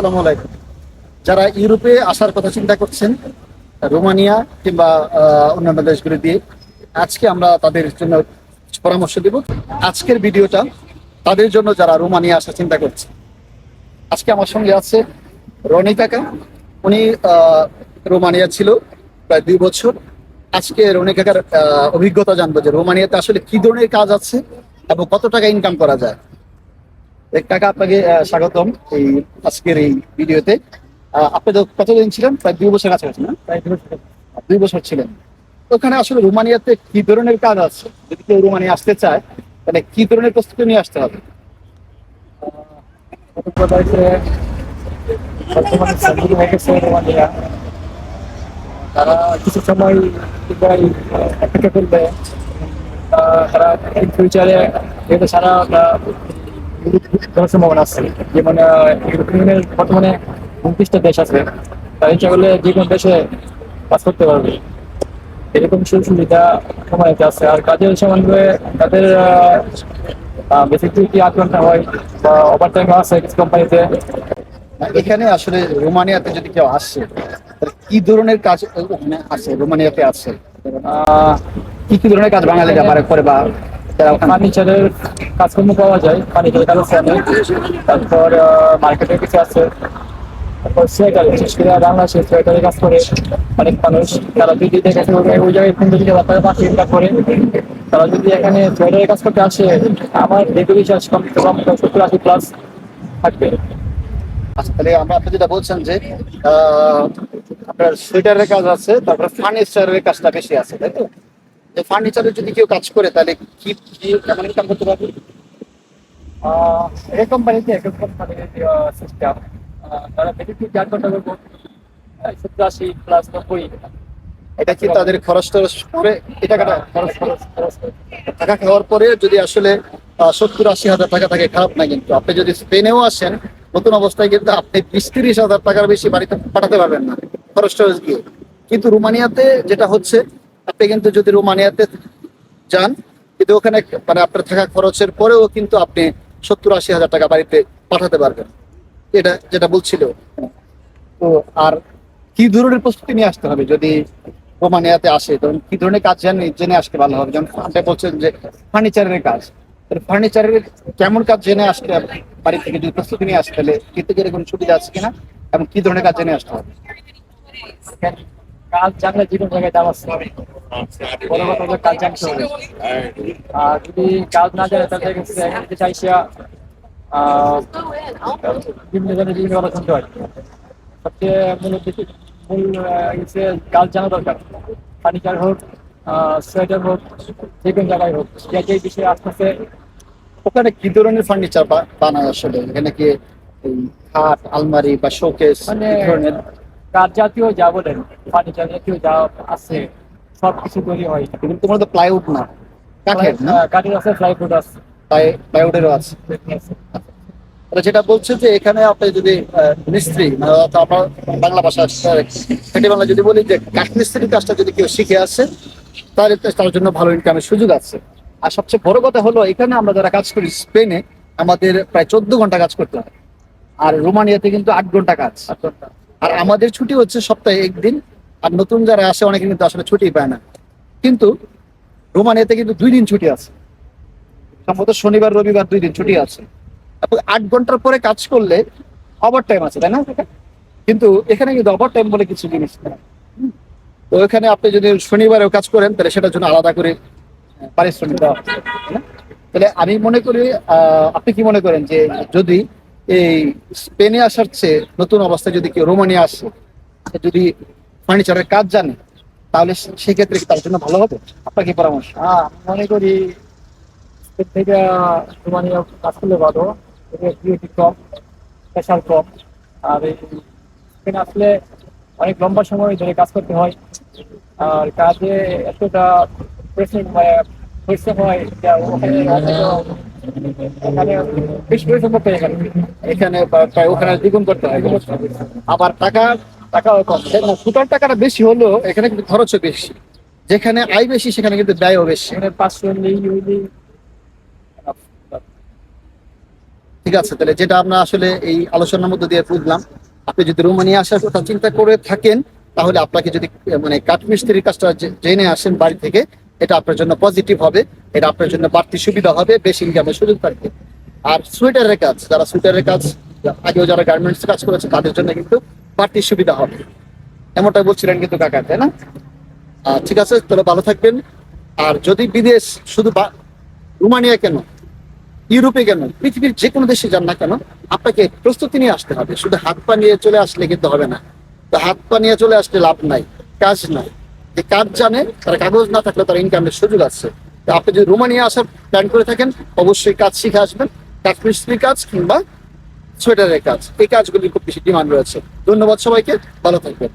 আসসালামু আলাইকুম। যারা ইউরোপে আসার কথা চিন্তা করছেন, রোমানিয়া কিংবা অন্যান্য দেশগুলি দিয়ে, আজকে আমরা তাদের জন্য পরামর্শ দেব। আজকের ভিডিওটা তাদের জন্য যারা রোমানিয়া আসার চিন্তা করছে। আজকে আমার সঙ্গে আছে রনি কাকা। উনি রোমানিয়া ছিল প্রায় দুই বছর। আজকে রনি কাকার অভিজ্ঞতা জানব যে রোমানিয়াতে আসলে কি ধরনের কাজ আছে এবং কত টাকা ইনকাম করা যায়। এক টাকা আপনাকে স্বাগতম এই আজকের এই ভিডিওতে। আপনি তো কতদিন ছিলেন? প্রায় দুই বছর কাছাকাছি না? প্রায় দুই বছর দুই বছর ছিলেন। ওখানে আসলে রোমানিয়াতে কি ধরনের কাজ আছে? যদি কেউ রোমানিয়া আসতে চায় তাহলে কি ধরনের প্রস্তুতি নিয়ে আসতে হবে? বর্তমানে হয়ে গেছে রোমানিয়া। তারা কিছু সময় অপেক্ষা করবে। তারা ইন ফিউচারে যেহেতু সারা দেওয়ার সম্ভাবনা আছে। যেমন ইউরোপিয়ান ইউনিয়নের বর্তমানে উনত্রিশটা দেশ আছে। তারা ইচ্ছা করলে যে কোনো দেশে কাজ করতে পারবে। এরকম সুযোগ সুবিধা সময়তে আছে। আর কাজের তাদের বেসিক কি আট ঘণ্টা হয় বা ওভার টাইম আছে কিছু কোম্পানিতে এখানে আসলে রোমানিয়াতে যদি কেউ আসে কি ধরনের কাজ ওখানে আছে? রোমানিয়াতে আছে? আহ, কি কি ধরনের কাজ বাঙালিরা পারে? করে বা ফার্নিচারের কাজকর্ম পাওয়া যায়, ফার্নিচারের কাজ আছে অনেক তারপর মার্কেটের কিছু আছে। তারপর সোয়েটার বিশেষ করে বাংলাদেশে সোয়েটারের কাজ করে অনেক মানুষ। তারা যদি দেখে ওই- জায়গায় পনেরো থেকে টাকা পাঁচ ইনকাম করে, তারা যদি এখানে সোয়েটারের কাজ করতে আসে, আমার যেহেতু বিশ্বাস কম কম সত্তর আশি প্লাস থাকবে। আচ্ছা তাহলে আমরা আপনি যেটা বলছেন যে আপনার সোয়েটারের কাজ আছে, তারপরে ফার্নিচারের কাজটা বেশি আছে, তাই তো? যে ফার্নিচারের যদি কেউ কাজ করে তাহলে কি কেমন ইনকাম করতে পারবে? এক কোম্পানিতে এক কোম্পানির সিস্টেম তারা বেশি চার ঘণ্টা করব সত্তর আশি প্লাস নব্বই। এটা কি তাদের খরচ টরচ করে এই টাকাটা খরচ খরচ খরচ করে। টাকা খাওয়ার পরে যদি আসলে সত্তর আশি হাজার টাকা থাকে খারাপ না কিন্তু। আপনি যদি স্পেনেও আসেন নতুন অবস্থায় কিন্তু আপনি বিশ তিরিশ হাজার টাকার বেশি বাড়িতে পাঠাতে পারবেন না খরচ টরচ গিয়ে কিন্তু রোমানিয়াতে যেটা হচ্ছে আপনি কিন্তু যদি রোমানিয়াতে যান কিন্তু ওখানে মানে আপনার থাকা খরচের পরেও কিন্তু আপনি সত্তর আশি হাজার টাকা বাড়িতে পাঠাতে পারবেন। এটা যেটা বলছিল। তো আর কি ধরনের প্রস্তুতি নিয়ে আসতে হবে যদি রোমানিয়াতে আসে? তখন কি ধরনের কাজ জানে জেনে আসতে ভালো হবে? যেমন আপনি বলছেন যে ফার্নিচারের কাজ। ফার্নিচারের কেমন কাজ জেনে আসতে? বাড়ি থেকে যদি প্রস্তুতি নিয়ে আসতে হলে কিন্তু যেরকম সুবিধা আছে কিনা? এবং কি ধরনের কাজ জেনে আসতে হবে? কাজ জানলে জীবন জায়গায় দাম আছে বড় কথা হলো কাজ জানতে হবে। আর যদি কাজ না জানে তাহলে দেখেছি এখানে চাইছিয়া বিভিন্ন জনের বিভিন্ন কথা শুনতে হয়। সবচেয়ে মূল উদ্দেশ্য মূল হচ্ছে কাজ জানা দরকার। ফার্নিচার হোক সোয়েটার হোক যে কোনো জায়গায় হোক যে বিষয়ে আস্তে আস্তে ওখানে কি ধরনের ফার্নিচার বানায় আসলে? এখানে কি খাট আলমারি বা শোকেস মানে ধরনের? কাজ জাতীয় যা বলেন ফার্নিচার জাতীয় যা আছে সব কিছু তৈরি হয়। এগুলো তোমার তো প্লাইউড না। কাঠের না? কাঠের আছে ফ্লাইউড আছে। প্লাইউডেরও আছে। তাহলে যেটা বলছে যে এখানে আপনি যদি মিস্ত্রি মানে আমরা বাংলা ভাষা বাংলা যদি বলি যে কাঠমিস্ত্রি কাজটা যদি কেউ শিখে আসে তাহলে তার জন্য ভালো ইনকামের সুযোগ আছে। আর সবচেয়ে বড় কথা হলো এখানে আমরা যারা কাজ করি স্পেনে আমাদের প্রায় চোদ্দ ঘণ্টা কাজ করতে হয়। আর রোমানিয়াতে কিন্তু আট ঘণ্টা কাজ। আর আমাদের ছুটি হচ্ছে সপ্তাহে একদিন, আর নতুন যারা আসে অনেকে কিন্তু আসলে ছুটি পায় না। কিন্তু রোমানিয়াতে কিন্তু দুই দিন ছুটি আছে। সম্ভবত শনিবার, রবিবার দুই দিন ছুটি আছে। এবং আট ঘণ্টার পরে কাজ করলে ওভার টাইম আছে, তাই না? কিন্তু এখানে কিন্তু ওভার টাইম বলে কিছু জিনিস হুম। তো এখানে আপনি যদি শনিবারেও কাজ করেন, তাহলে সেটার জন্য আলাদা করে, পারিশ্রমিক দেওয়া তাহলে আমি মনে করি আপনি কি মনে করেন যে যদি এই স্পেনে আসার চেয়ে নতুন অবস্থায় যদি কেউ রোমানিয়া আসে যদি ফার্নিচারের কাজ জানে, তাহলে সেক্ষেত্রে তার জন্য ভালো হবে? আপনার কি পরামর্শ? হ্যাঁ মনে করি থেকে মানে কাজ করলে ভালো ডিউটি কম প্রেশার কম। আর এই এখানে আসলে অনেক লম্বা সময় ধরে কাজ করতে হয়। আর কাজে এতটা পরিশ্রম মানে পরিশ্রম হয় ওখানে বেশ পরিশ্রম করতে এখানে। এখানে প্রায় ওখানে দ্বিগুণ করতে হয় আবার টাকা টাকাও কম। সুতার টাকাটা বেশি হলেও এখানে কিন্তু খরচও বেশি। যেখানে আয় বেশি সেখানে কিন্তু ব্যয়ও বেশি। ঠিক আছে তাহলে যেটা আমরা আসলে এই আলোচনার মধ্যে দিয়ে বুঝলাম আপনি যদি রোমানিয়া আসার কথা চিন্তা করে থাকেন তাহলে আপনাকে যদি মানে কাঠমিস্ত্রির কাজটা জেনে আসেন বাড়ি থেকে এটা আপনার জন্য পজিটিভ হবে, এটা আপনার জন্য বাড়তি সুবিধা হবে, বেশি ইনকামের সুযোগ থাকবে আর সোয়েটারের কাজ, যারা সোয়েটারের কাজ, আগেও যারা গার্মেন্টস কাজ করেছে, তাদের জন্য কিন্তু বাড়তি সুবিধা হবে। এমনটা বলছিলেন কিন্তু কাকা, তাই না? ঠিক আছে, তাহলে ভালো থাকবেন। আর যদি বিদেশ, শুধু রোমানিয়া কেন? ইউরোপে কেন? পৃথিবীর যে কোনো দেশে যান না কেন, আপনাকে প্রস্তুতি নিয়ে আসতে হবে। শুধু হাত পা নিয়ে চলে আসলে কিন্তু হবে না। তো হাত পা নিয়ে চলে আসলে লাভ নাই, কাজ নাই। যে কাজ জানে, তার কাগজ না থাকলে তার ইনকামের সুযোগ আছে। আপনি যদি রোমানিয়া আসার প্ল্যান করে থাকেন, অবশ্যই কাজ শিখে আসবেন। কাঠমিস্ত্রি কাজ কিংবা সোয়েটারের কাজ। এই কাজগুলির খুব বেশি ডিমান্ড রয়েছে। ধন্যবাদ সবাইকে, ভালো থাকবেন।